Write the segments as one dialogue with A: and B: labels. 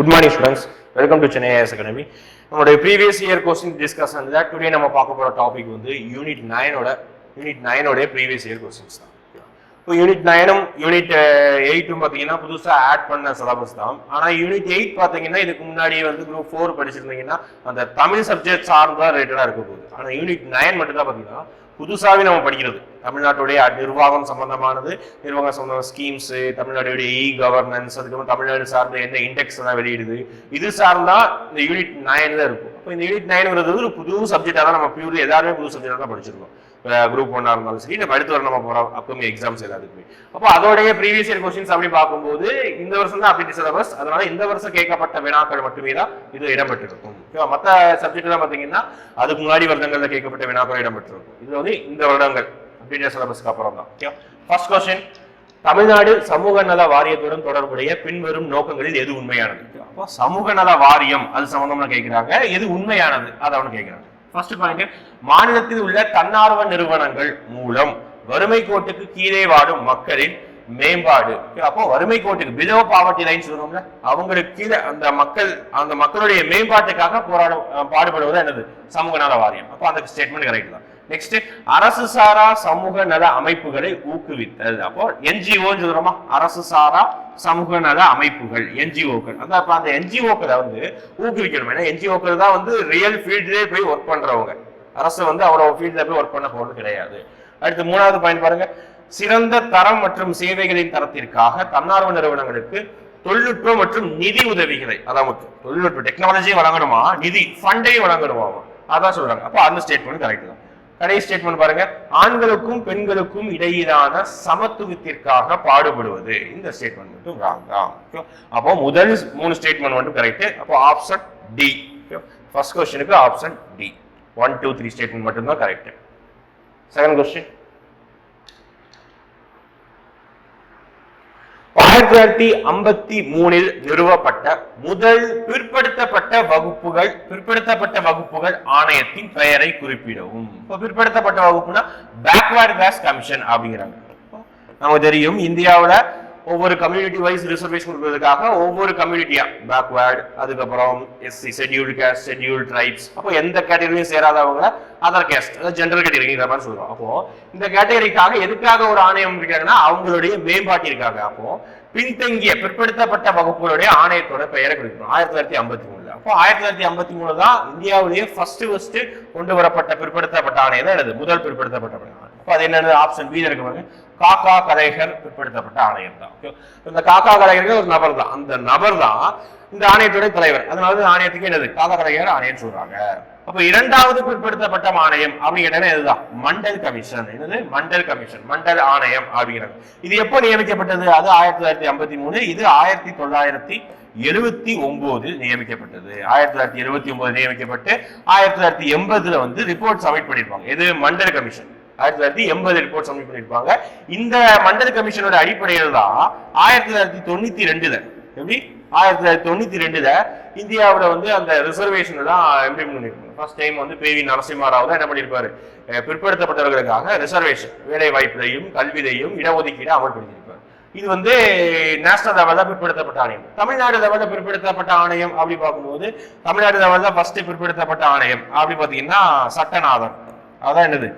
A: Good morning students welcome to Chennai IAS academy நம்மளுடைய previous year question discuss ஆனது today நம்ம பார்க்க போகிற டாபிக் வந்து யூனிட் நைனோட யூனிட் நைனோட ப்ரீவியஸ் இயர் கொஸ்டின்ஸ் தான். இப்போ யூனிட் நைனும் யூனிட் எயிட்டும் பார்த்தீங்கன்னா புதுசாக ஆட் பண்ண சிலபஸ் தான். ஆனால் யூனிட் எயிட் பார்த்தீங்கன்னா இதுக்கு முன்னாடி வந்து குரூப் ஃபோர் படிச்சிருந்தீங்கன்னா அந்த தமிழ் சப்ஜெக்ட் சார்ந்தா ரிலேட்டடாக இருக்க போகுது. ஆனால் யூனிட் நைன் மட்டும் தான் பார்த்தீங்கன்னா புதுசாகவே நம்ம படிக்கிறது. தமிழ்நாட்டுடைய நிர்வாகம் சம்பந்தமானது நிர்வாகம் சம்பந்தமான ஸ்கீம்ஸ் தமிழ்நாட்டுடைய இ கவர்னன்ஸ் அதுக்கப்புறம் தமிழ்நாடு சார்ந்த என்ன இண்டெக்ஸ் எல்லாம் வெளியிடுது. இது சார்ந்தா இந்த யூனிட் நைன் தான் இருக்கும். அப்போ இந்த யூனிட் நைனுங்கிறது ஒரு புது சப்ஜெக்டாக தான் நம்ம பியூர்லி எல்லாருமே புது சப்ஜெக்டாக தான் படிச்சிருக்கோம். குரூப் ஒன்னா இருந்தாலும் சரி நம்ம அடுத்து வர நம்ம போற அப்கமிங் எக்ஸாம்ஸ் எல்லாத்துக்குமே அப்போ அதோடைய ப்ரீவியஸ் இயர் கொஸ்டின்ஸ் அப்படி பார்க்கும்போது இந்த வருஷம் தான் அப்படி சிலபஸ் அதனால இந்த வருஷம் கேட்கப்பட்ட வினாக்கள் மட்டுமே தான் இது இடம்பெற்றிருக்கும். ஓகேவா? மற்ற சப்ஜெக்ட் எல்லாம் பார்த்தீங்கன்னா அதுக்கு முன்னாடி வருடங்களில் கேட்கப்பட்ட வினாக்கள் இடம்பெற்றிருக்கும். இது வந்து இந்த வருடங்கள் அப்படின்ற சிலபஸ்க்கு அப்புறம் தான் ஓகே ஃபர்ஸ்ட் கொஸ்டின் தமிழ்நாடு சமூக நல வாரியத்துடன் தொடர்புடைய பின்வரும் நோக்கங்களில் எது உண்மையானது? அப்போ சமூக நல வாரியம் அது சம்பந்தமா கேட்கிறாங்க. எது உண்மையானது? அதை அவனு கேட்கிறாங்க ஃபர்ஸ்ட் பாயிண்ட் மாநிலத்தில் உள்ள தன்னார்வ நிறுவனங்கள் மூலம் வறுமை கோட்டுக்கு கீழே வாடும் மக்களின் மேம்பாடு. அப்போ வறுமை கோட்டுக்கு பிலோ பாவர்ட்டி லைன் சொல்றோம்ல அவங்களுக்கு கீழே அந்த மக்கள் அந்த மக்களுடைய மேம்பாட்டுக்காக போராட பாடுபடுவது என்னது? சமூக நல வாரியம். அப்போ அந்த ஸ்டேட்மெண்ட் கரெக்ட் தான். நெக்ஸ்ட் அரசு சாரா சமூக நல அமைப்புகளை ஊக்குவித்தல். அப்போ என்ஜிஓ சொல்றோமா? அரசு சாரா சமூக நல அமைப்புகள் என்ஜிஓக்கள் அந்த அப்ப அந்த என்ஜிஓக்களை வந்து ஊக்குவிக்கணும். ஏன்னா என்ஜிஓக்கள் தான் வந்து ரியல் ஃபீல்ட்லேயே போய் ஒர்க் பண்றவங்க. அரசு வந்து அவ்வளோ ஃபீல்ட்ல போய் ஒர்க் பண்ண போறது கிடையாது. அடுத்து மூணாவது பாயிண்ட் பாருங்க. சிறந்த தரம் மற்றும் சேவைகளின் தரத்திற்காக தன்னார்வ நிறுவனங்களுக்கு தொழில்நுட்பம் மற்றும் நிதி உதவிகளை அதான் முக்கியம். தொழில்நுட்ப டெக்னாலஜியும் வழங்கணுமா? நிதி ஃபண்டையும் வழங்கணுமா அதான் சொல்றாங்க. அப்போ அந்த ஸ்டேட்மெண்ட் கரெக்ட் தான். கடைசி ஸ்டேட்மெண்ட் பாருங்க. ஆண்களுக்கும் பெண்களுக்கும் இடையிலான சமத்துவத்திற்காக பாடுபடுவது. இந்த ஸ்டேட்மெண்ட் மட்டும் ராங் அப்போ முதல் மூணு ஸ்டேட்மெண்ட் மட்டும் கரெக்ட் அப்போ ஆப்ஷன் டி ஃபர்ஸ்ட் கொஸ்டினுக்கு option D one two three statement மட்டும்தான் கரெக்ட் செகண்ட் கொஸ்டின் ஆயிரத்தி தொள்ளாயிரத்தி ஐம்பத்தி மூணில் நிறுவப்பட்ட முதல் பிற்படுத்தப்பட்ட வகுப்புகள் பிற்படுத்தப்பட்ட வகுப்புகள் ஆணையத்தின் பெயரை குறிப்பிடவும். இப்போ பிற்படுத்தப்பட்ட வகுப்புனா பேக்வர்ட் கிளாஸ் கமிஷன் அப்படிங்கிறாங்க. நமக்கு தெரியும் இந்தியாவில் ஒவ்வொரு கம்யூனிட்டி வைஸ் ரிசர்வேஷன் கொடுக்கறதுக்காக ஒவ்வொரு கம்யூனிட்டியா பேக்வேர்டு அதுக்கப்புறம் SC scheduled caste scheduled tribes அப்போ எந்த கேட்டகரியும் சேராதவங்க அதர் கேஸ்ட் அதாவது ஜென்ரல் கேட்டகரிங்கிற மாதிரி சொல்றோம். அப்போ இந்த கேட்டகரிக்காக எதுக்காக ஒரு ஆணையம் இருக்கிறாங்கன்னா அவங்களுடைய மேம்பாட்டிற்காக. அப்போ பின்தங்கிய பிற்படுத்தப்பட்ட வகுப்புகளுடைய ஆணையத்தோட பெயரை குறிக்கணும். ஆயிரத்தி தொள்ளாயிரத்தி ஐம்பத்தி மூணுல. அப்போ ஆயிரத்தி தொள்ளாயிரத்தி ஐம்பத்தி மூணு தான் இந்தியாவிலேயே ஃபர்ஸ்ட் ஃபர்ஸ்ட் கொண்டு வரப்பட்ட பிற்படுத்தப்பட்ட ஆணையம் தான் என்னது முதல் பிற்படுத்தப்பட்ட ஆணையம். அப்போ அது என்னது? ஆப்ஷன் பி இருக்கு பாருங்க. காக்கா கலைகர் பிற்படுத்தப்பட்ட ஆணையம் தான். இந்த காக்கா கலைகர்கள் ஒரு நபர் தான். அந்த நபர் தான் இந்த ஆணையத்துடைய தலைவர். அதனால ஆணையத்துக்கு என்னது? காக்கா கலைகர் ஆணையம் சொல்றாங்க. அப்ப இரண்டாவது பிற்படுத்தப்பட்ட ஆணையம் அப்படிங்கிற இதுதான். மண்டல் கமிஷன். என்னது? மண்டல் கமிஷன். மண்டல் ஆணையம் அப்படிங்கிறது. இது எப்போ நியமிக்கப்பட்டது? அது ஆயிரத்தி தொள்ளாயிரத்தி ஐம்பத்தி மூணு. இது ஆயிரத்தி தொள்ளாயிரத்தி எழுபத்தி ஒன்பது நியமிக்கப்பட்டது. ஆயிரத்தி தொள்ளாயிரத்தி எழுபத்தி ஒன்பது நியமிக்கப்பட்டு ஆயிரத்தி தொள்ளாயிரத்தி எண்பதுல வந்து ரிப்போர்ட் சப்மிட் பண்ணிருப்பாங்க. இது மண்டல் கமிஷன். ஆயிரத்தி தொள்ளாயிரத்தி எண்பது ரிப்போர்ட் சப்மிட் பண்ணியிருப்பாங்க. இந்த மண்டல் கமிஷனோட அடிப்படையில் தான் ஆயிரத்தி தொள்ளாயிரத்தி தொண்ணூத்தி ரெண்டுல எப்படி? ஆயிரத்தி தொள்ளாயிரத்தி தொண்ணூத்தி ரெண்டுல இந்தியாவில் வந்து அந்த ரிசர்வேஷன் தான் இம்ப்ளிமெண்ட் ஃபர்ஸ்ட் டைம் வந்து பி வி நரசிம்மராவ் தான் என்ன பண்ணியிருப்பாரு? பிற்படுத்தப்பட்டவர்களுக்காக ரிசர்வேஷன் வேலை வாய்ப்பிலையும் கல்வியிலையும் இடஒதுக்கீடு அமல்படுத்தியிருப்பார். இது வந்து நேஷனல் லெவலில் பிற்படுத்தப்பட்ட ஆணையம். தமிழ்நாடு லெவலில் பிற்படுத்தப்பட்ட ஆணையம் அப்படி பார்க்கும்போது தமிழ்நாடு லெவலில் ஃபர்ஸ்ட் பிற்படுத்தப்பட்ட ஆணையம். அப்படி பார்த்தீங்கன்னா சட்டநாதன். அதான் என்னது?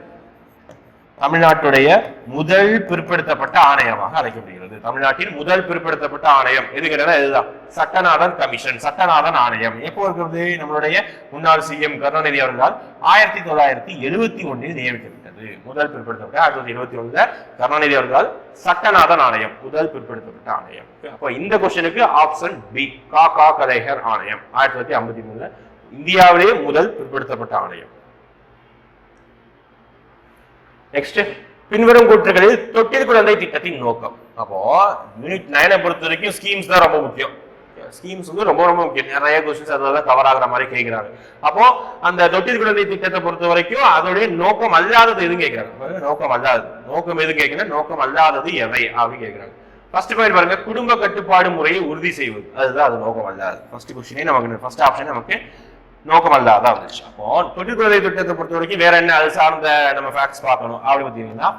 A: தமிழ்நாட்டுடைய முதல் பிற்படுத்தப்பட்ட ஆணையமாக அழைக்கப்படுகிறது. தமிழ்நாட்டின் முதல் பிற்படுத்தப்பட்ட ஆணையம் எது கேட்டா இதுதான். சட்டநாதன் கமிஷன் சட்டநாதன் ஆணையம். எப்போ இருக்கிறது? நம்மளுடைய முன்னாள் சிஎம் கருணாநிதி அவர்களால் ஆயிரத்தி தொள்ளாயிரத்தி எழுபத்தி ஒன்னில் நியமிக்கப்பட்டது. முதல் பிற்படுத்தப்பட்ட ஆயிரத்தி தொள்ளாயிரத்தி எழுபத்தி ஒன்றுல கருணாநிதி அவர்களால் சட்டநாதன் ஆணையம் முதல் பிற்படுத்தப்பட்ட ஆணையம். அப்போ இந்த கொஸ்டினுக்கு ஆப்ஷன் பி கா கா ஆணையம். ஆயிரத்தி தொள்ளாயிரத்தி ஐம்பத்தி மூணுல இந்தியாவிலேயே முதல் பிற்படுத்தப்பட்ட ஆணையம். நெக்ஸ்ட் பின்வரும் கூற்றுகளில் தொட்டில் குழந்தை திட்டத்தின் நோக்கம். அப்போ யூனிட் நைனை பொறுத்த வரைக்கும் ஸ்கீம்ஸ் தான் ரொம்ப முக்கியம். ஸ்கீம்ஸ் வந்து ரொம்ப ரொம்ப முக்கியம். நிறைய கொஸ்டின்ஸ் அதனால கவர் ஆகுற மாதிரி கேட்கிறாங்க அப்போ அந்த தொட்டில் குழந்தை திட்டத்தை பொறுத்த வரைக்கும் அதோடைய நோக்கம் அல்லாதது எதுவும் கேட்கிறாங்க நோக்கம் அல்லாதது. நோக்கம் எதுவும் கேட்கிறேன் நோக்கம் அல்லாதது எவை அப்படின்னு கேட்கிறாங்க ஃபர்ஸ்ட் பாயிண்ட் பாருங்க குடும்ப கட்டுப்பாடு முறையை உறுதி செய்வது. அதுதான் அது நோக்கம் அல்லாது ஃபர்ஸ்ட் கொஸ்டினே நமக்கு ஃபர்ஸ்ட் ஆப்ஷன் நமக்கு நோக்கம் அல்லாத வந்துச்சு. அப்போ தொட்டில் திட்டத்தை பொறுத்த வரைக்கும் வேற என்ன அது சார்ந்த நம்ம ஃபேக்ட்ஸ் பார்க்கணும் அப்படி பார்த்தீங்கன்னா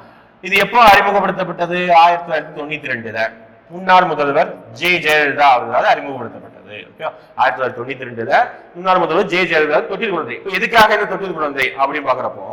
A: இது எப்போ அறிமுகப்படுத்தப்பட்டது? ஆயிரத்தி தொள்ளாயிரத்தி தொண்ணூத்தி ரெண்டுல. முன்னாள் முதல்வர் ஜே ஜெயலலிதா அவர்களால் அறிமுகப்படுத்தப்பட்டது. ஓகே? ஆயிரத்தி தொள்ளாயிரத்தி தொண்ணூத்தி ரெண்டுல முன்னாள் முதல்வர் ஜே ஜெயலலிதா தொட்டில் குழந்தை. எதுக்காக இந்த தொட்டில் குழந்தை? அப்படின்னு பாக்குறப்போ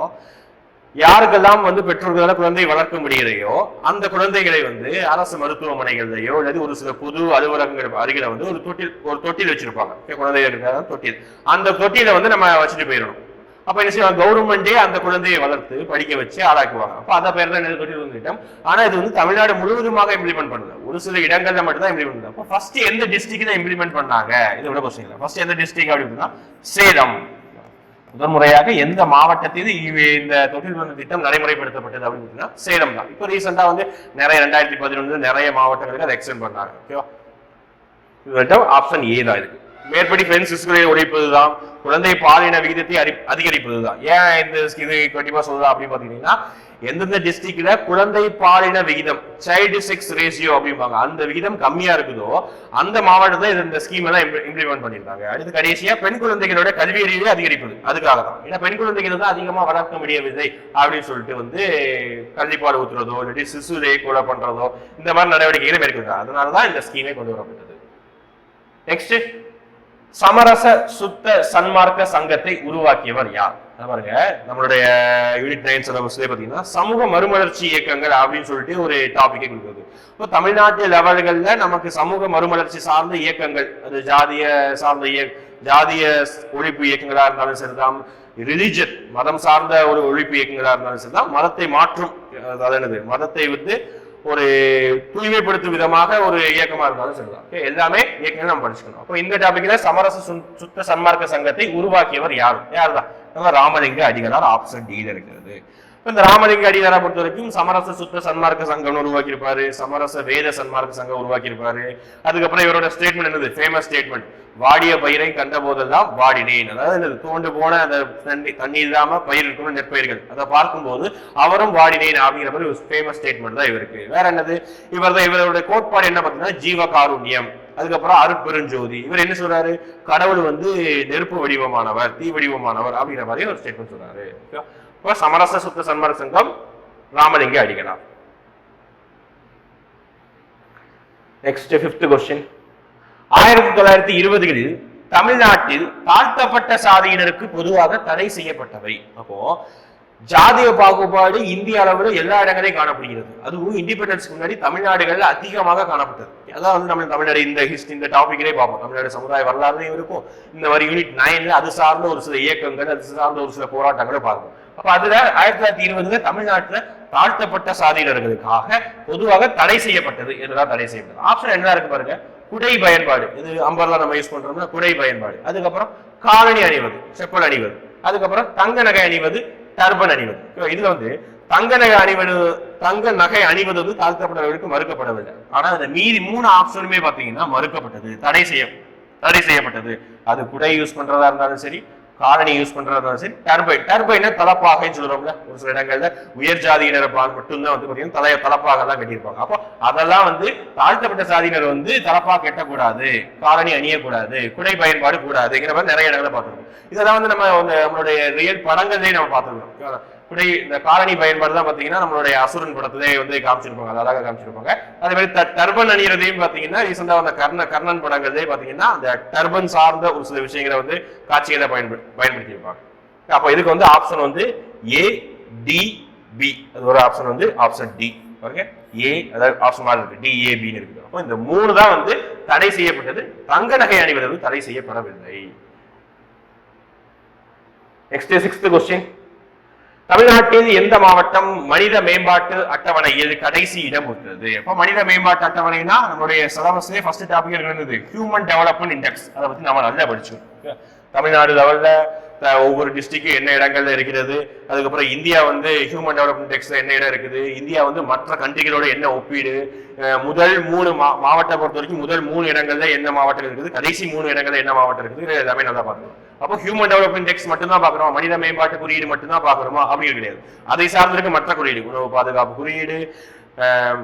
A: யாருக்கெல்லாம் வந்து பெற்றோர்களால் குழந்தை வளர்க்க முடியலையோ அந்த குழந்தைகளை வந்து அரசு மருத்துவமனைகள்லையோ அல்லது ஒரு சில பொது அலுவலகங்கள் அருகில வந்து ஒரு தொட்டில் ஒரு தொட்டில் வச்சிருப்பாங்க. Okay, குழந்தைகளுக்காக தொட்டில். அந்த தொட்டியில வந்து நம்ம வச்சுட்டு போயிடணும். அப்ப என்ன செய்வாங்க? கவர்மெண்டே அந்த குழந்தையை வளர்த்து படிக்க வச்சு ஆளாக்குவாங்க. அப்ப அந்த பேர் தான் தொட்டில் குழந்தை திட்டம்? ஆனா இது வந்து தமிழ்நாடு முழுவதுமாக இம்ப்ளிமெண்ட் பண்ணுது. ஒரு சில இடங்கள்ல மட்டும் தான் இம்ப்ளிமெண்ட் பண்ணல அப்போ ஃபர்ஸ்ட் எந்த டிஸ்ட்ரிக்ட்ல இம்ப்ளிமெண்ட் பண்ணாங்க? இதை விட கொஸ்டின் ஃபர்ஸ்ட் எந்த டிஸ்ட்ரிக்ட் அப்படின்னா சேலம். முதல் முறையாக எந்த மாவட்டத்தில் இந்த தொழில் குழந்தை திட்டம் நடைமுறைப்படுத்தப்பட்டது அப்படின்னு பார்த்தீங்கன்னா சேலம் தான். இப்போ ரீசெண்டா வந்து நிறைய ரெண்டாயிரத்தி பதினொன்று நிறைய மாவட்டங்களுக்கு அதை எக்ஸ்டெண்ட் பண்ணாங்க. ஓகேவா இது ஆப்ஷன் ஏ தான் இருக்கு மேற்படி பெண் சிசுகளை உடைப்பதுதான் குழந்தை பாலின விகிதத்தை அறி- அதிகரிப்பதுதான். ஏன் இந்த இது கண்டிப்பா சொல்லுதா அப்படின்னு பாத்தீங்கன்னா எந்தெந்த டிஸ்ட்ரிக்ட்ல குழந்தை பாலின விகிதம் சைல்டு செக்ஸ் ரேஷியோ அப்படிம்பாங்க. அந்த விகிதம் கம்மியா இருக்குதோ அந்த மாவட்டத்தில் இந்த ஸ்கீம் எல்லாம் இம்ப்ளிமெண்ட் பண்ணிருக்காங்க அடுத்து கடைசியா பெண் குழந்தைகளோட கல்வி அறிவை அதிகரிப்பது. அதுக்காக தான். ஏன்னா பெண் குழந்தைகள் தான் அதிகமா வளர்க்க முடியவில்லை அப்படின்னு சொல்லிட்டு வந்து கல்விப்பாடு ஊத்துறதோ இல்லாட்டி சிசுரை கொலை பண்றதோ இந்த மாதிரி நடவடிக்கைகளை மேற்கொள்றாங்க அதனாலதான் இந்த ஸ்கீமே கொண்டு வரப்பட்டது. நெக்ஸ்ட் சமரச சுத்த சன்மார்க்க சங்கத்தை உருவாக்கியவர் யார்? பாருங்க. நம்மளுடைய யூனிட் நைன் சிலபஸ்லேயே பார்த்தீங்கன்னா சமூக மறுமலர்ச்சி இயக்கங்கள் அப்படின்னு சொல்லிட்டு ஒரு டாபிக்கை கொடுக்குது. இப்போ தமிழ்நாட்டு லெவல்கள்ல நமக்கு சமூக மறுமலர்ச்சி சார்ந்த இயக்கங்கள் அது ஜாதிய சார்ந்த இய ஜாதிய ஒழிப்பு இயக்கங்களா இருந்தாலும் சரிதான் ரிலிஜன் மதம் சார்ந்த ஒரு ஒழிப்பு இயக்கங்களா இருந்தாலும் சரிதான் மதத்தை மாற்றும் அதாவது மதத்தை வந்து ஒரு தூய்மைப்படுத்தும் விதமாக ஒரு இயக்கமா இருந்தாலும் சொல்லலாம். எல்லாமே இயக்கங்கள் நம்ம படிச்சுக்கணும். அப்போ இந்த டாபிக்ல சமரச சுத்த சன்மார்க்க சங்கத்தை உருவாக்கியவர் யார்? யார் தான் நம்ம ராமலிங்க அடிகளார் ஆப்ஷன் டில இருக்கிறது. இப்ப இந்த ராமலிங்க அடிகளாரை பொறுத்த வரைக்கும் சமரச சுத்த சன்மார்க்க சங்கம் உருவாக்கியிருப்பாரு. சமரச வேத சன்மார்க்க சங்கம் உருவாக்கியிருப்பாரு. அதுக்கப்புறம் இவரோட ஸ்டேட்மெண்ட் என்னது? ஃபேமஸ் ஸ்டேட்மெண்ட் வாடிய பயிரை கண்ட போதெல்லாம் வாடினேன். அதாவது என்னது தோண்டு போன அந்த தண்ணி தண்ணி இல்லாம பயிர் இருக்கணும் நெற்பயிர்கள் அதை பார்க்கும்போது அவரும் வாடினேன் அப்படிங்கிற மாதிரி ஒரு ஃபேமஸ் ஸ்டேட்மெண்ட் தான் இவருக்கு. வேற என்னது? இவர் தான் இவருடைய கோட்பாடு என்ன பார்த்தீங்கன்னா ஜீவகாருண்யம். அதுக்கப்புறம் அருட்பெருஞ்சோதி. இவர் என்ன சொல்றாரு? கடவுள் வந்து நெருப்பு வடிவமானவர் தீ வடிவமானவர் அப்படிங்கிற மாதிரி ஒரு ஸ்டேட்மெண்ட் சொல்றாரு. இப்போ சமரச சுத்த சன்மர சங்கம் ராமலிங்க அடிக்கலாம் நெக்ஸ்ட் ஃபிஃப்த் கொஸ்டின் ஆயிரத்தி தொள்ளாயிரத்தி இருபதுகளில் தமிழ்நாட்டில் தாழ்த்தப்பட்ட சாதியினருக்கு பொதுவாக தடை செய்யப்பட்டவை. அப்போ ஜாதிய பாகுபாடு இந்திய அளவில் எல்லா இடங்களையும் காணப்படுகிறது. அதுவும் இண்டிபெண்டன்ஸ் முன்னாடி தமிழ்நாடுகளில் அதிகமாக காணப்பட்டது. அதான் வந்து நம்ம தமிழ்நாடு இந்த ஹிஸ்டரி இந்த டாபிக்லேயே பார்ப்போம். தமிழ்நாடு சமுதாய வரலாறுலையும் இருக்கும். இந்த மாதிரி யூனிட் நைன்ல அது சார்ந்த ஒரு சில இயக்கங்கள் அது சார்ந்த ஒரு சில போராட்டங்களும் பார்ப்போம். அப்ப அதுல ஆயிரத்தி தொள்ளாயிரத்தி இருபதுல தமிழ்நாட்டுல தாழ்த்தப்பட்ட சாதியினர்களுக்காக பொதுவாக தடை செய்யப்பட்டது. என்றுதான் தடை செய்யப்பட்டது? ஆப்ஷன் என்ன இருக்கு பாருங்க. குடை பயன்பாடு. இது அம்பர்லாம் நம்ம யூஸ் பண்றோம்னா குடை பயன்பாடு. அதுக்கப்புறம் காலணி அணிவது செப்பல் அணிவது. அதுக்கப்புறம் தங்க நகை அணிவது டர்பன் அணிவது. இதுல வந்து தங்க நகை அணிவது தங்க நகை அணிவது வந்து தாழ்த்தப்பட்டவர்களுக்கு மறுக்கப்படவில்லை. ஆனா அந்த மீதி மூணு ஆப்ஷனுமே பாத்தீங்கன்னா மறுக்கப்பட்டது. தடை செய்ய தடை செய்யப்பட்டது. அது குடை யூஸ் பண்றதா இருந்தாலும் சரி காலனி யூஸ் பண்றதா சரி டர்பைன் டர்பைனா தலப்பாகைன்னு சொல்றோம்ல ஒரு சில இடங்கள்ல உயர் ஜாதியினர் மட்டும்தான் வந்து பாத்தீங்கன்னா தலைய தலப்பாக எல்லாம் கட்டியிருப்பாங்க. அப்போ அதெல்லாம் வந்து தாழ்த்தப்பட்ட சாதியினர் வந்து தலப்பாக கட்டக்கூடாது காலனி அணியக்கூடாது குடை பயன்பாடு கூடாதுங்கிற மாதிரி நிறைய இடங்களை பார்த்துருக்கோம். இதெல்லாம் வந்து நம்ம வந்து நம்மளுடைய ரியல் படங்கள்லயே நம்ம பார்த்துருக்கோம். குடை இந்த காலனி பயன்பாடு தான் பார்த்தீங்கன்னா நம்மளுடைய அசுரன் படத்திலே வந்து காமிச்சிருப்பாங்க அது காமிச்சிருப்பாங்க. அதே மாதிரி த டர்பன் அணியறதையும் பாத்தீங்கன்னா ரீசெண்டா வந்த கர்ண கர்ணன் படங்கள்லயே பாத்தீங்கன்னா அந்த டர்பன் சார்ந்த ஒரு சில விஷயங்களை வந்து காட்சிகளை பயன்படு பயன்படுத்தியிருப்பாங்க. அப்ப இதுக்கு வந்து ஆப்ஷன் வந்து ஏ டி பி அது ஒரு ஆப்ஷன் வந்து ஆப்ஷன் டி ஓகே ஏ அதாவது ஆப்ஷன் மாதிரி இருக்கு. டி ஏ பின்னு இருக்குது. அப்போ இந்த மூணு தான் வந்து தடை செய்யப்பட்டது. தங்க நகை அணிவது தடை செய்யப்படவில்லை. நெக்ஸ்ட் சிக்ஸ்த் கொஸ்டின் தமிழ்நாட்டில் எந்த மாவட்டம் மனித மேம்பாட்டு அட்டவணையில் கடைசி இடம் இருக்கிறது எப்ப மனித மேம்பாட்டு அட்டவணைனா நம்மளுடைய சிலபஸ்லேயே ஃபர்ஸ்ட் டாபிக் இருந்தது ஹியூமன் டெவலப்மெண்ட் இண்டெக்ஸ் அதை பத்தி நம்ம நல்லா படிச்சோம் தமிழ்நாடு லெவல்ல ஒவ்வொரு டிஸ்ட்ரிக்டும் என்ன இடங்கள்ல இருக்கிறது? அதுக்கப்புறம் இந்தியா வந்து ஹியூமன் டெவலப்மெண்ட் இண்டெக்ஸ்ல என்ன இடம் இருக்குது? இந்தியா வந்து மற்ற கண்ட்ரிகளோட என்ன ஒப்பீடு? முதல் மூணு மா மாவட்டத்தை பொறுத்த வரைக்கும் முதல் மூணு இடங்கள்ல என்ன மாவட்டம் இருக்குது? கடைசி மூணு இடங்கள்ல என்ன மாவட்டம் இருக்குது? எல்லாமே நல்லா பார்க்கணும் அப்போ ஹியூமன் டெவலப்மெண்ட் இண்டெக்ஸ் மட்டும் தான் பார்க்குறோம்? மனித மேம்பாட்டு குறியீடு மட்டும் தான் பார்க்குறோமா? அப்படின்னு கிடையாது. அதை சார்ந்திருக்க மற்ற குறியீடு உணவு பாதுகாப்பு குறியீடு ஆஹ்,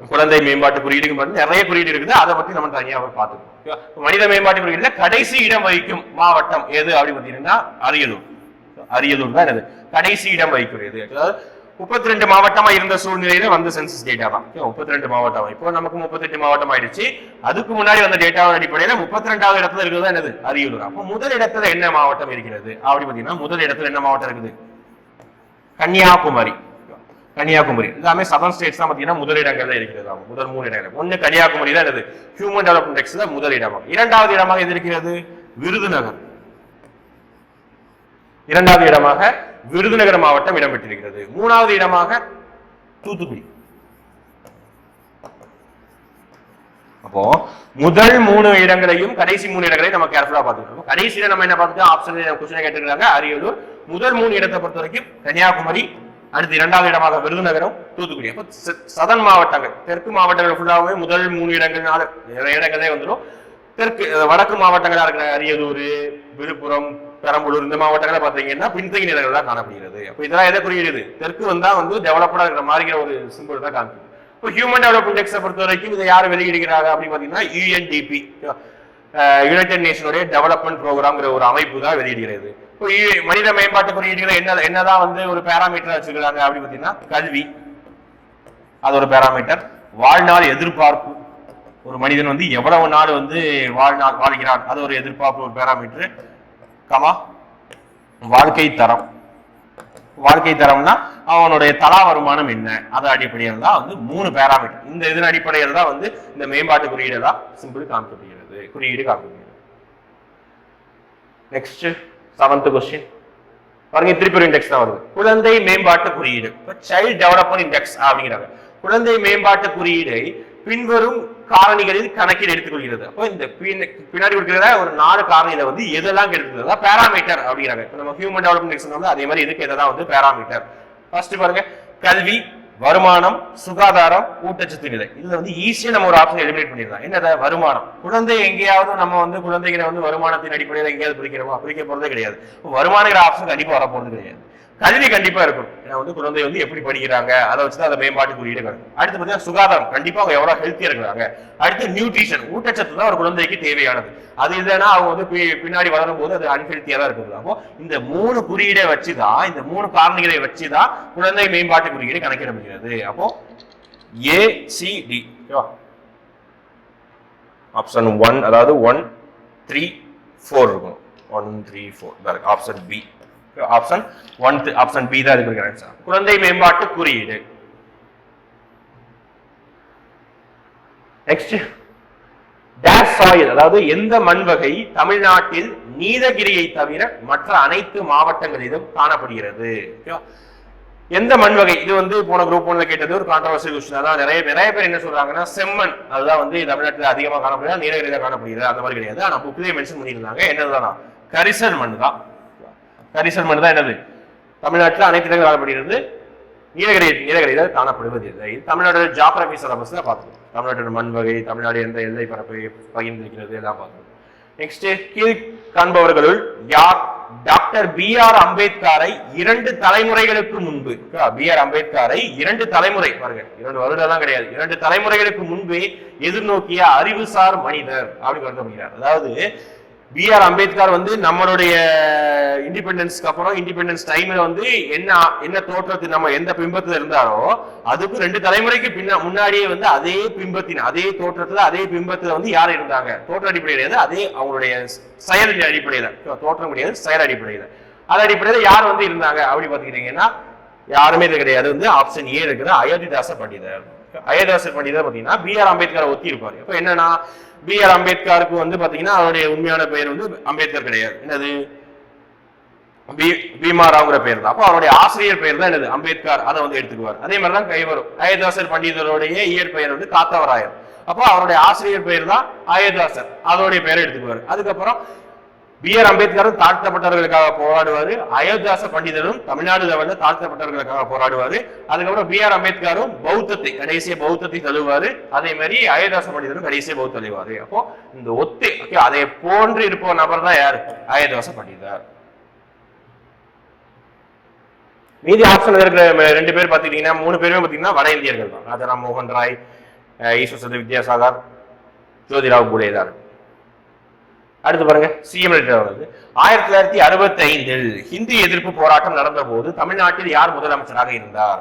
A: குழந்தை மேம்பாட்டு குறியீடுக்கு மட்டும் நிறைய குறியீடு இருக்குது. அதை பத்தி நம்ம தனியாக பார்த்துக்கோம் மனித மேம்பாட்டு குறியீடுல கடைசி இடம் வகிக்கும் மாவட்டம் எது அப்படின்னு பார்த்தீங்கன்னா அரியலூர். அரியலூர் தான் என்னது கடைசி இடம் வகிக்கிறது. அதாவது முப்பத்தி ரெண்டு மாவட்டமா இருந்த சூழ்நிலையில வந்த சென்சஸ் டேட்டா தான். முப்பத்தி ரெண்டு மாவட்டம். இப்போ நமக்கு முப்பத்தெட்டு மாவட்டம் ஆயிடுச்சு. அதுக்கு முன்னாடி வந்த டேட்டாவின் அடிப்படையில முப்பத்தி ரெண்டாவது இடத்துல இருக்கிறது என்னது? அரியலூர். அப்போ முதல் இடத்துல என்ன மாவட்டம் இருக்கிறது? அப்படி பாத்தீங்கன்னா முதல் இடத்துல என்ன மாவட்டம் இருக்குது? கன்னியாகுமரி. கன்னியாகுமரி. எல்லாமே சதன் ஸ்டேட்ஸ் தான் பாத்தீங்கன்னா முதலிடங்கள்ல இருக்கிறது. ஆமா. முதல் மூணு இடங்கள். ஒண்ணு கன்னியாகுமரி தான் என்னது? ஹியூமன் டெவலப்மெண்ட் இண்டெக்ஸ்ல முதல் இடமாக இரண்டாவது இடமாக எது இருக்கிறது? விருதுநகர். இரண்டாவது இடமாக விருதுநகர் மாவட்டம் இடம்பெற்றிருக்கிறது மூணாவது இடமாக தூத்துக்குடி. அப்போ முதல் மூணு இடங்களையும் கடைசி மூணு இடங்களையும் நம்ம கேர்ஃபுல்லா பார்த்துக்கணும் கடைசியில நம்ம என்ன பார்த்துட்டு ஆப்ஷன் கொஸ்டின் கேட்டிருக்காங்க அரியலூர். முதல் மூணு இடத்தை பொறுத்த வரைக்கும் கன்னியாகுமரி அடுத்து இரண்டாவது இடமாக விருதுநகரம் தூத்துக்குடி. அப்போ சதன் மாவட்டங்கள் தெற்கு மாவட்டங்கள் ஃபுல்லாகவே முதல் மூணு இடங்கள்னால நிறைய இடங்களே வந்துடும் தெற்கு வடக்கு மாவட்டங்களாக இருக்கிற அரியலூர் விழுப்புரம் பெரம்பலூர் இந்த மாவட்டங்களை பார்த்தீங்கன்னா பின்தங்கி நிலைகள் தான் காணப்படுகிறது. அப்போ இதெல்லாம் எதை குறிக்கிறது? தெற்கு வந்தா வந்து டெவலப்டா இருக்கிற மாதிரிங்கிற ஒரு சிம்பிள் தான் காமிக்குது இப்போ ஹியூமன் டெவலப்மெண்ட் இண்டெக்ஸை பொறுத்த வரைக்கும் இதை யார் வெளியிடுகிறாங்க அப்படின்னு பார்த்தீங்கன்னா யூஎன்டிபி யுனைடெட் நேஷனுடைய டெவலப்மெண்ட் ப்ரோக்ராம்ங்கிற ஒரு அமைப்பு தான் வெளியிடுகிறது. இப்போ மனித மேம்பாட்டு குறியீடுகளை என்ன என்னதான் வந்து ஒரு பேராமீட்டர் வச்சுக்கிறாங்க அப்படின்னு பார்த்தீங்கன்னா கல்வி. அது ஒரு பேராமீட்டர் வாழ்நாள் எதிர்பார்ப்பு. ஒரு மனிதன் வந்து எவ்வளவு நாள் வந்து வாழ்நாள் வாழ்கிறான்? அது ஒரு எதிர்பார்ப்பு ஒரு பேராமீட்டர் கமா வாழ்க்கை தரம். வாழ்க்கை தரம்னா அவனுடைய தலா வருமானம் என்ன? அது அடிப்படையில் தான் வந்து மூணு பேராமீட்டர் இந்த இதன் அடிப்படையில் தான் வந்து இந்த மேம்பாட்டு குறியீடு தான் சிம்பிள் காமிக்கப்படுகிறது. குறியீடு காமிக்கப்படுகிறது. நெக்ஸ்ட் செவன்த் கொஸ்டின் பாருங்க திருப்பி இண்டெக்ஸ் தான் வருது. குழந்தை மேம்பாட்டு குறியீடு. சைல்ட் டெவலப்மெண்ட் இண்டெக்ஸ் அப்படிங்கிறாங்க. குழந்தை மேம்பாட்டு குறியீடை பின்வரும் காரணிகளில் கணக்கில் எடுத்துக்கொள்கிறது. அப்போ இந்த பின்னாடி கொடுக்கிறத ஒரு நாலு காரணியில வந்து எதெல்லாம் எடுத்துக்கிறது பேராமீட்டர் அப்படிங்கிறாங்க. இப்போ நம்ம ஹியூமன் டெவலப்மெண்ட் வந்து அதே மாதிரி இதுக்கு எதாவது வந்து பேராமீட்டர் ஃபர்ஸ்ட் பாருங்க கல்வி வருமானம் சுகாதாரம் ஊட்டச்சத்து நிலை இதுல வந்து ஈஸியா நம்ம ஒரு ஆப்ஷன் எலிமினேட் பண்ணிடலாம். என்னது? வருமானம். குழந்தை எங்கேயாவது நம்ம வந்து குழந்தைகளை வந்து வருமானத்தின் அடிப்படையில் எங்கேயாவது பிரிக்கிறோமோ பிரிக்க போறதே கிடையாது. வருமானங்கிற ஆப்ஷன் கண்டிப்பா வர போறது கிடையாது. கல்வி கண்டிப்பா இருக்கும் ஏன்னா வந்து குழந்தை வந்து எப்படி படிக்கிறாங்க? அதை வச்சு தான் அந்த மேம்பாட்டு குறியீடு கிடைக்கும் அடுத்து பார்த்தீங்கன்னா சுகாதாரம். கண்டிப்பா அவங்க எவ்வளவு ஹெல்த்தியா இருக்கிறாங்க. அடுத்து நியூட்ரிஷன் ஊட்டச்சத்து தான் ஒரு குழந்தைக்கு தேவையானது. அது இல்லைன்னா அவங்க வந்து பி- பின்னாடி வளரும் போது அது அன்ஹெல்த்தியா தான் இருக்குது அப்போ இந்த மூணு குறியீடை வச்சுதான் இந்த மூணு காரணிகளை வச்சுதான் குழந்தை மேம்பாட்டு குறியீடு கணக்கிடப்படுகிறது. அப்போ A C D option one அதாவது ஒன் த்ரீ ஃபோர் இருக்கும் one three four option B option one option B தான் இருக்கு ஆன்சர் குழந்தை மேம்பாட்டு குறியீடு. நெக்ஸ்ட் டேஷ் சாயில் அதாவது எந்த மண் வகை தமிழ்நாட்டில் நீலகிரியை தவிர மற்ற அனைத்து மாவட்டங்களிலும் காணப்படுகிறது. எந்த மண் வகை? இது வந்து போன குரூப் ஒன்ல கேட்டது ஒரு கான்ட்ரவர்சி கொஸ்டின் அதான் நிறைய நிறைய பேர் என்ன சொல்றாங்கன்னா செம்மண். அதுதான் வந்து தமிழ்நாட்டில் அதிகமாக காணப்படுகிறது நீலகிரியில காணப்படுகிறது. அந்த மாதிரி கிடையாது. ஆனா புக்லயே மென்ஷன் பண்ணியிருந்தாங்க. என்னதுதான்? கரிசல் மண் தான் கரிசல் மண் தான் என்னது? தமிழ்நாட்டில் அனைத்து இடங்களும் காணப்படுகிறது. நீலகிரி நீலகிரியில காணப்படுவது இல்லை. இது தமிழ்நாடு ஜாகிரபி தான் பார்த்துக்கணும் தமிழ்நாட்டோட மண் வகை தமிழ்நாடு எந்த எல்லை பரப்பை பகிர்ந்திருக்கிறது எல்லாம் பார்த்தோம் நெக்ஸ்ட் கீழ் காண்பவர்களுள் யார்? டாக்டர் பி ஆர் அம்பேத்கரை இரண்டு தலைமுறைகளுக்கு முன்பு பி ஆர் அம்பேத்கரை இரண்டு தலைமுறை பாருங்க இரண்டு வருடம் கிடையாது. இரண்டு தலைமுறைகளுக்கு முன்பே எதிர்நோக்கிய அறிவுசார் மனிதர் அப்படின்னு கருதப்படுகிறார் அதாவது பி ஆர் அம்பேத்கர் வந்து நம்மளுடைய இண்டிபெண்டன்ஸ்க்கு அப்புறம் இண்டிபெண்டன்ஸ் டைம்ல வந்து என்ன என்ன தோற்றத்தில் நம்ம எந்த பிம்பத்தில் இருந்தாரோ அதுக்கு ரெண்டு தலைமுறைக்கு பின்ன முன்னாடியே வந்து அதே பிம்பத்தின் அதே தோற்றத்தில் அதே பிம்பத்தில் வந்து யார் இருந்தாங்க? தோற்ற அடிப்படையில் அதே அவங்களுடைய செயல் அடிப்படையில் தோற்றம் கிடையாது செயல் அடிப்படையில். அது அடிப்படையில் யார் வந்து இருந்தாங்க அப்படி பார்த்துக்கிட்டீங்கன்னா யாருமே இது கிடையாது. வந்து ஆப்ஷன் ஏ இருக்கிற அயோத்திதாச பண்டிதர். அயோத்திதாச பண்டிதர் பார்த்தீங்கன்னா பி ஆர் அம்பேத்கரை ஒத்தி இருப்பாரு இப்போ என்னன்னா பி ஆர் அம்பேத்கருக்கு வந்து பாத்தீங்கன்னா அவருடைய உண்மையான பெயர் வந்து அம்பேத்கர் கிடையாது. என்னது? பி- பீமாராவுங்கிற பேர் தான். அப்போ அவருடைய ஆசிரியர் பெயர் தான் என்னது? அம்பேத்கர். அதை வந்து எடுத்துக்குவார். அதே மாதிரி தான் கைவரும். அயோத்தாசர் பண்டிதருடைய இயற்பெயர் வந்து காத்தவராயர். அப்போ அவருடைய ஆசிரியர் பெயர் தான் அயோத்தாசர் அதோடைய பெயரை எடுத்துக்குவார். அதுக்கப்புறம் பி ஆர் அம்பேத்கரும் தாழ்த்தப்பட்டவர்களுக்காக போராடுவாரு. அயோத்தியாச பண்டிதரும் தமிழ்நாடு லெவல்ல தாழ்த்தப்பட்டவர்களுக்காக போராடுவாரு. அதுக்கப்புறம் பி ஆர் அம்பேத்கரும் பௌத்தத்தை கடைசிய பௌத்தத்தை தழுவாரு அதே மாதிரி அயோத்தியாச பண்டிதரும் கடைசிய பௌத்த தழுவாரு அப்போ இந்த ஒத்து ஓகே அதை போன்று இருப்ப நபர் தான் யார்? அயோத்தியாச பண்டிதர். மீதி ஆப்ஷன் இருக்கிற ரெண்டு பேர் பாத்தீங்கன்னா மூணு பேருமே பாத்தீங்கன்னா வட இந்தியர்கள் தான். ராஜாராம் மோகன் ராய் ஈஸ்வர் சந்திர வித்யாசாகர் ஜோதிராவ் பூலே தான் அடுத்து பாருங்க சிஎம் வருது ஆயிரத்தி தொள்ளாயிரத்தி அறுபத்தி ஐந்தில் ஹிந்தி எதிர்ப்பு போராட்டம் நடந்த போது தமிழ்நாட்டில் யார் முதலமைச்சராக இருந்தார்?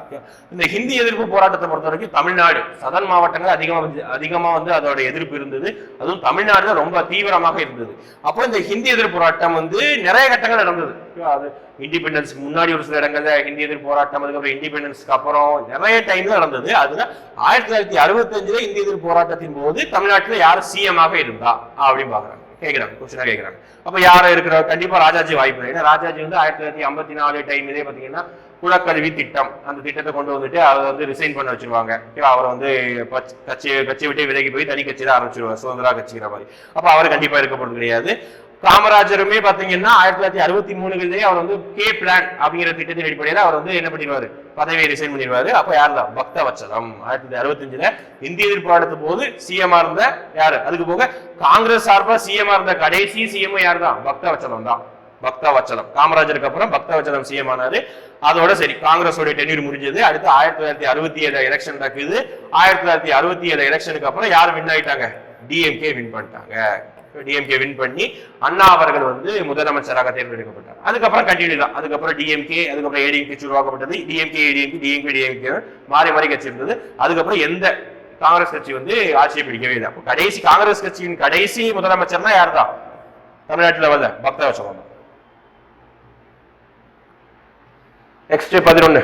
A: இந்த ஹிந்தி எதிர்ப்பு போராட்டத்தை பொறுத்த வரைக்கும் தமிழ்நாடு சதன் மாவட்டங்கள் அதிகமாக அதிகமாக அதிகமா வந்து அதோட எதிர்ப்பு இருந்தது. அதுவும் தமிழ்நாடு தான் ரொம்ப தீவிரமாக இருந்தது. அப்போ இந்த ஹிந்தி எதிர்ப்பு போராட்டம் வந்து நிறைய கட்டங்கள் நடந்தது. அது இண்டிபெண்டன்ஸ் முன்னாடி ஒரு சில இடங்கள்ல ஹிந்தி எதிர்ப்பு போராட்டம் அதுக்கப்புறம் இண்டிபெண்டன்ஸ்க்கு அப்புறம் நிறைய டைம்ல நடந்தது. அதுல ஆயிரத்தி தொள்ளாயிரத்தி அறுபத்தஞ்சுல இந்திய எதிர்ப்பு போராட்டத்தின் போது தமிழ்நாட்டில் யார் சிஎம் ஆக இருந்தா? அப்படின்னு பாக்குறாங்க கேட்குறாங்க கொஸ்டினாக கேட்குறாங்க அப்போ யார இருக்கிற கண்டிப்பாக ராஜாஜி வாய்ப்பு இல்லை. ஏன்னா ராஜாஜி வந்து ஆயிரத்தி தொள்ளாயிரத்தி ஐம்பத்தி நாலு டைம் இதே பாத்தீங்கன்னா குலக்கல்வி திட்டம். அந்த திட்டத்தை கொண்டு வந்துட்டு அதை வந்து ரிசைன் பண்ண வச்சிருவாங்க. ஓகேவா? அவர் வந்து பச்ச- கட்சி கட்சியை விட்டு விலகி போய் தனி கட்சி தான் ஆரம்பிச்சிருவார். சுதந்திரா கட்சிங்கிற மாதிரி. அப்போ அவர் கண்டிப்பாக இருக்கப்படுறது கிடையாது. காமராஜருமே பாத்தீங்கன்னா ஆயிரத்தி தொள்ளாயிரத்தி அறுபத்தி மூணுலேயே அவர் வந்து கே பிளான் அப்படிங்கிற திட்டத்தின் அடிப்படையில அவர் வந்து என்ன பண்ணிடுவாரு? பதவியை ரிசைன் பண்ணிடுவாரு. அப்ப யார் தான் பக்த வச்சலம் ஆயிரத்தி தொள்ளாயிரத்தி அறுபத்தஞ்சுல இந்திய எதிர்ப்பு போது சிஎம் இருந்த யாரு? அதுக்கு போக காங்கிரஸ் சார்பா சிஎம் இருந்த கடைசி சிஎம் யார் தான் பக்த வச்சலம் தான். பக்தா வச்சலம் காமராஜருக்கு அப்புறம் பக்த வச்சலம் சிஎம் ஆனாரு. அதோட சரி காங்கிரஸோட டென்யூர் முடிஞ்சது. அடுத்து ஆயிரத்தி தொள்ளாயிரத்தி அறுபத்தி ஏழு எலெக்ஷன் நடக்குது ஆயிரத்தி தொள்ளாயிரத்தி அறுபத்தி ஏழு எலெக்ஷனுக்கு அப்புறம் யார் வின் ஆயிட்டாங்க? டிஎம்கே வின் பண்ணிட்டாங்க. டிஎம்கே வின் பண்ணி அண்ணா அவர்கள் வந்து முதலமைச்சராக தேர்ந்தெடுக்கப்பட்டார். அதுக்கப்புறம் கண்டினியூ தான். அதுக்கப்புறம் டிஎம்கே அதுக்கப்புறம் ஏடிஎம்கே உருவாக்கப்பட்டது. டிஎம்கே ஏடிஎம்கே டிஎம்கே டிஎம்கே மாறி மாறி கட்சி இருந்தது. அதுக்கப்புறம் எந்த காங்கிரஸ் கட்சி வந்து ஆட்சியை பிடிக்கவே இல்லை. அப்போ கடைசி காங்கிரஸ் கட்சியின் கடைசி முதலமைச்சர்னா யார் தான் தமிழ்நாட்டில் வரல பக்தா தான் நெக்ஸ்ட் பதினொன்னு.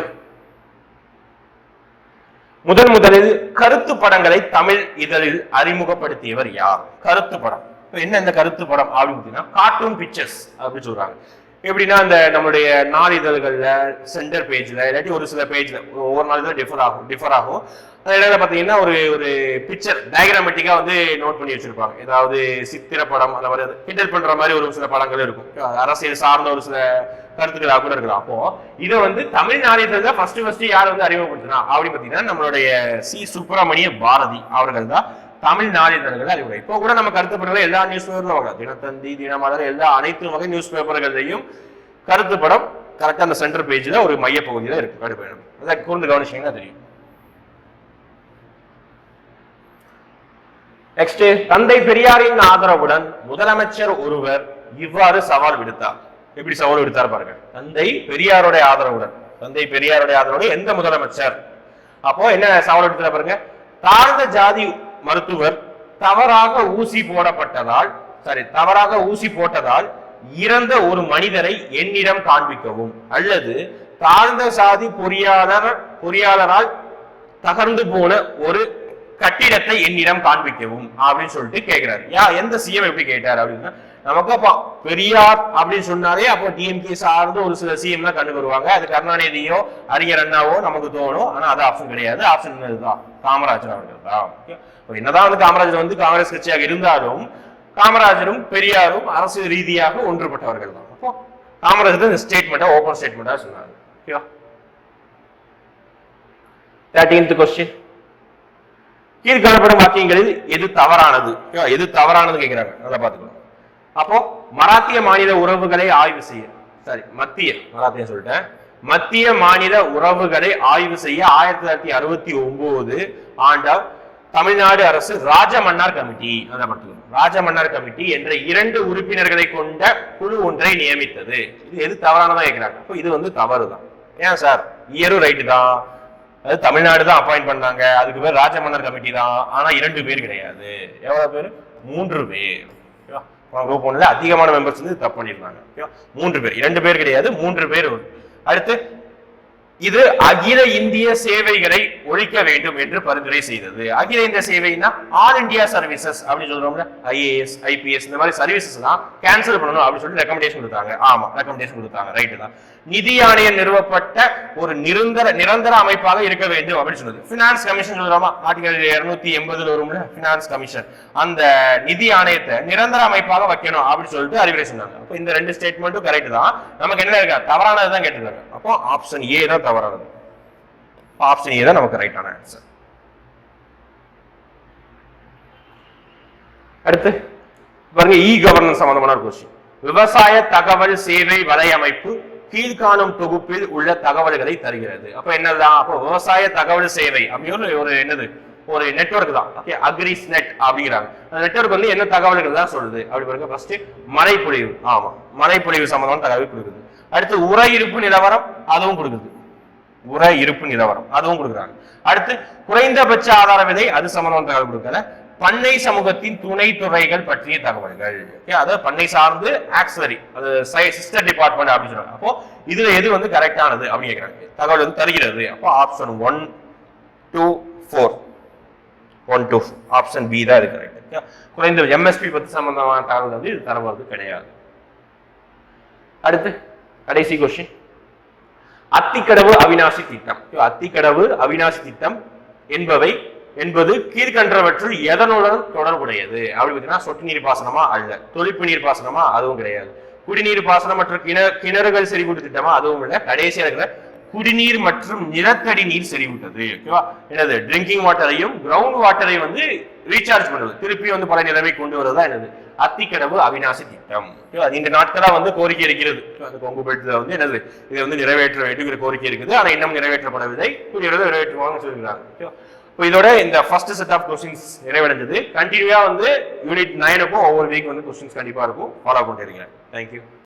A: முதன் முதலில் கருத்து படங்களை தமிழ் இதழில் அறிமுகப்படுத்தியவர் யார்? கருத்து படம். என்ன இந்த கருத்து படம் அப்படின்னு பார்த்தீங்கன்னா கார்ட்டூன் பிக்சர்ஸ் அப்படின்னு சொல்றாங்க. எப்படின்னா இந்த நம்மளுடைய நாளிதழ்களில் சென்டர் பேஜில் இல்லாட்டி ஒரு சில பேஜில் ஒவ்வொரு நாளிதழ் டிஃபர் ஆகும் டிஃபர் ஆகும். அந்த இடத்துல பார்த்தீங்கன்னா ஒரு ஒரு பிக்சர் டயக்ராமேட்டிக்கா வந்து நோட் பண்ணி வச்சிருப்பாங்க. ஏதாவது சித்திர படம் அந்த மாதிரி கிண்டல் பண்ணுற மாதிரி ஒரு சில படங்கள் இருக்கும். அரசியல் சார்ந்த ஒரு சில கருத்துக்களாக கூட இருக்கலாம். அப்போ இதை வந்து தமிழ் நாளிதழ்ல ஃபர்ஸ்ட் ஃபர்ஸ்ட் யார் வந்து அறிமுகப்படுத்தினா அப்படின்னு பார்த்தீங்கன்னா நம்மளுடைய சி. சுப்பிரமணிய பாரதி அவர்கள் தான். தமிழ் நாளிதழ்கள் அறிவுரை. இப்போ கூட நம்ம கருத்து படங்கள் எல்லா நியூஸ் பேப்பரும் வாங்க தினத்தந்தி தினமலர் எல்லா அனைத்து வகை நியூஸ் பேப்பர்களையும் கருத்து படம் கரெக்டா அந்த சென்டர் பேஜ்ல ஒரு மைய இருக்கு. கடுப்பயணம் அதை கூர்ந்து கவனிச்சிங்கன்னா தெரியும். நெக்ஸ்ட் தந்தை பெரியாரின் ஆதரவுடன் முதலமைச்சர் ஒருவர் இவ்வாறு சவால் விடுத்தார். எப்படி சவால் விடுத்தார் பாருங்க. தந்தை பெரியாருடைய ஆதரவுடன். தந்தை பெரியாருடைய ஆதரவுடன் எந்த முதலமைச்சர்? அப்போ என்ன சவால் விடுத்தார் பாருங்க. தாழ்ந்த ஜாதி மருத்துவர் தவறாக ஊசி போடப்பட்டதால் சாரி தவறாக ஊசி போட்டதால் இறந்த ஒரு மனிதரை என்னிடம் காண்பிக்கவும். அல்லது தாழ்ந்த சாதி பொறியாளர் பொறியாளரால் தகர்ந்து போன ஒரு கட்டிடத்தை என்னிடம் காண்பிக்கவும் அப்படின்னு சொல்லிட்டு கேட்கிறார் யா எந்த சிஎம் எப்படி கேட்டார் அப்படின்னா நமக்கு அப்போ பெரியார் அப்படின்னு சொன்னாலே அப்போ டிஎம்கே சார்ந்து ஒரு சில சிஎம் தான் கண்டு வருவாங்க. அது கருணாநிதியோ அறிஞர் அண்ணாவோ நமக்கு தோணும். ஆனா அது ஆப்ஷன் கிடையாது. ஆப்ஷன் இதுதான் காமராஜர் அவர்கள் தான் என்னதான் வந்து காமராஜர் வந்து காங்கிரஸ் கட்சியாக இருந்தாலும் காமராஜரும் பெரியாரும் அரசு ரீதியாக ஒன்றுபட்டவர்கள் தான் அப்போ காமராஜர் இந்த ஸ்டேட்மெண்ட்டா ஓப்பன் ஸ்டேட்மெண்ட்டா சொன்னாரு. ஓகேவா தேர்டீன்த் கொஸ்டின் கீழ்காணப்படும் வாக்கியங்களில் எது தவறானது? எது தவறானது கேட்கிறாங்க. அதை பார்த்துக்கலாம் அப்போ மராத்திய மாநில உறவுகளை ஆய்வு செய்ய. சாரி. மத்திய. மராத்தியம் சொல்லிட்டேன். மத்திய மாநில உறவுகளை ஆய்வு செய்ய ஆயிரத்தி தொள்ளாயிரத்தி அறுபத்தி ஒன்பது ஆண்டால் தமிழ்நாடு அரசு ராஜமன்னார் கமிட்டி. அதை பார்த்துக்கணும் ராஜமன்னார் கமிட்டி என்ற இரண்டு உறுப்பினர்களை கொண்ட குழு ஒன்றை நியமித்தது. இது எது தவறானதா கேட்கிறாங்க அப்போ இது வந்து தவறுதான். ஏன் சார்? இயரும் ரைட்டு தான். அது தமிழ்நாடு தான் அப்பாயிண்ட் பண்ணாங்க. அதுக்கு பேர் ராஜமன்னர் கமிட்டி தான். ஆனா இரண்டு பேர் கிடையாது. எவ்வளவு பேர்? மூன்று பேர். ஓகேவா குரூப் ஒன்ல அதிகமான மெம்பர்ஸ் வந்து தப்பு பண்ணியிருந்தாங்க ஓகேவா மூன்று பேர். இரண்டு பேர் கிடையாது மூன்று பேர். அடுத்து இது அகில இந்திய சேவைகளை ஒழிக்க வேண்டும் என்று பரிந்துரை செய்தது. அகில இந்திய சேவைனா ஆல் இந்தியா சர்வீசஸ் அப்படின்னு சொல்றோம்ல ஐஏஎஸ் ஐபிஎஸ் இந்த மாதிரி சர்வீசஸ் எல்லாம் கேன்சல் பண்ணணும் அப்படின்னு சொல்லிட்டு ரெக்கமெண்டேஷன் கொடுத்தாங்க. ஆமா ரெக்கமெண்டேஷன் கொடுத்தாங்க ரைட்டு தான். நிதி ஆணையம் நிறுவப்பட்ட ஒரு நிரந்தர நிரந்தர அமைப்பாக இருக்க வேண்டும் அப்படின்னு சொன்னது பினான்ஸ் கமிஷன் சொல்றோமா? ஆர்டிகல் இருநூத்தி எண்பதுல வரும்ல பினான்ஸ் கமிஷன் அந்த நிதி ஆணையத்தை நிரந்தர அமைப்பாக வைக்கணும் அப்படின்னு சொல்லிட்டு அறிவுரை சொன்னாங்க. அப்போ இந்த ரெண்டு ஸ்டேட்மெண்ட்டும் கரெக்ட் தான். நமக்கு என்ன இருக்கா? தவறானது தான் கேட்டிருக்காங்க. அப்போ ஆப்ஷன் ஏ தான் தவறானது. ஆப்ஷன் ஏ தான் நமக்கு ரைட்டான ஆன்சர் அடுத்து பாருங்க இ கவர்னன்ஸ் சம்பந்தமான ஒரு கொஸ்டின் விவசாய தகவல் சேவை வலையமைப்பு கீழ்காணும் தொகுப்பில் உள்ள தகவல்களை தருகிறது. அப்ப என்னதான் அப்போ விவசாய தகவல் சேவை அப்படின்னு ஒரு- என்னது? ஒரு நெட்வொர்க் தான். ஓகே அக்ரிஸ் நெட் அப்படிங்கிறாங்க. அந்த நெட்வொர்க் வந்து என்ன தகவல்கள் தான் சொல்லுது? அப்படி பாருங்க ஃபர்ஸ்ட் மழைப்பொழிவு. ஆமா மழைப்பொழிவு சம்பந்தமான தகவல் கொடுக்குது. அடுத்து உர இருப்பு நிலவரம் அதுவும் கொடுக்குது. உர இருப்பு நிலவரம் அதுவும் கொடுக்குறாங்க. அடுத்து குறைந்தபட்ச ஆதார விதை அது சம்பந்தமான தகவல் கொடுக்கல. பண்ணை சமூகத்தின் துணை துறைகள் பற்றிய தகவல்கள். ஓகே அதாவது பண்ணை சார்ந்து ஆக்சரி அது சிஸ்டர் டிபார்ட்மெண்ட் அப்படின்னு சொல்றாங்க. அப்போ இதுல எது வந்து கரெக்டானது அப்படின்னு கேட்கறாங்க தகவல் வந்து தருகிறது. அப்போ option one two four one two option B தான் இது கரெக்ட் குறைந்த எம்எஸ்பி பத்தி சம்பந்தமான தகவல் வந்து இது தரவது கிடையாது. அடுத்து கடைசி கொஸ்டின் அத்திக்கடவு அவிநாசி திட்டம். அத்திக்கடவு அவிநாசி திட்டம் என்பவை என்பது கீழ்கன்றவற்றில் எதனுடன் தொடர்புடையது? அப்படி பார்த்தீங்கன்னா சொட்டு நீர் பாசனமா அல்ல. தொழிப்பு நீர் பாசனமா அதுவும் கிடையாது. குடிநீர் பாசனம் மற்றும் கிண கிணறுகள் செறிவூட்டு திட்டமா அதுவும் இல்லை. கடைசியாக இருக்கிற குடிநீர் மற்றும் நிலத்தடி நீர் செறிவூட்டது. ஓகேவா? என்னது? ட்ரிங்கிங் வாட்டரையும் கிரவுண்ட் வாட்டரையும் வந்து ரீசார்ஜ் பண்ணுவது திருப்பி வந்து பல நிலைமை கொண்டு வருவதா என்னது? அத்திக்கடவு அவிநாசி திட்டம். இந்த நாட்களா வந்து கோரிக்கை இருக்கிறது. அந்த கொங்கு பெல்ட்ல வந்து என்னது? இதை வந்து நிறைவேற்ற வேண்டுங்கிற கோரிக்கை இருக்குது. ஆனால் இன்னும் நிறைவேற்றப்படவில்லை. கூடிய நிறைவேற்றுவாங்கன்னு சொல்லியிருக்காங்க இப்போ இதோட இந்த ஃபர்ஸ்ட் செட் ஆஃப் கொஸ்டின்ஸ் நிறைவடைஞ்சது கண்டினியூவா வந்து யூனிட் நைனுக்கும் ஒவ்வொரு வீக் வந்து கொஸ்டின்ஸ் கண்டிப்பா இருக்கும். ஃபாலோ பண்ணிட்டு இருக்கிறேன். தேங்க்யூ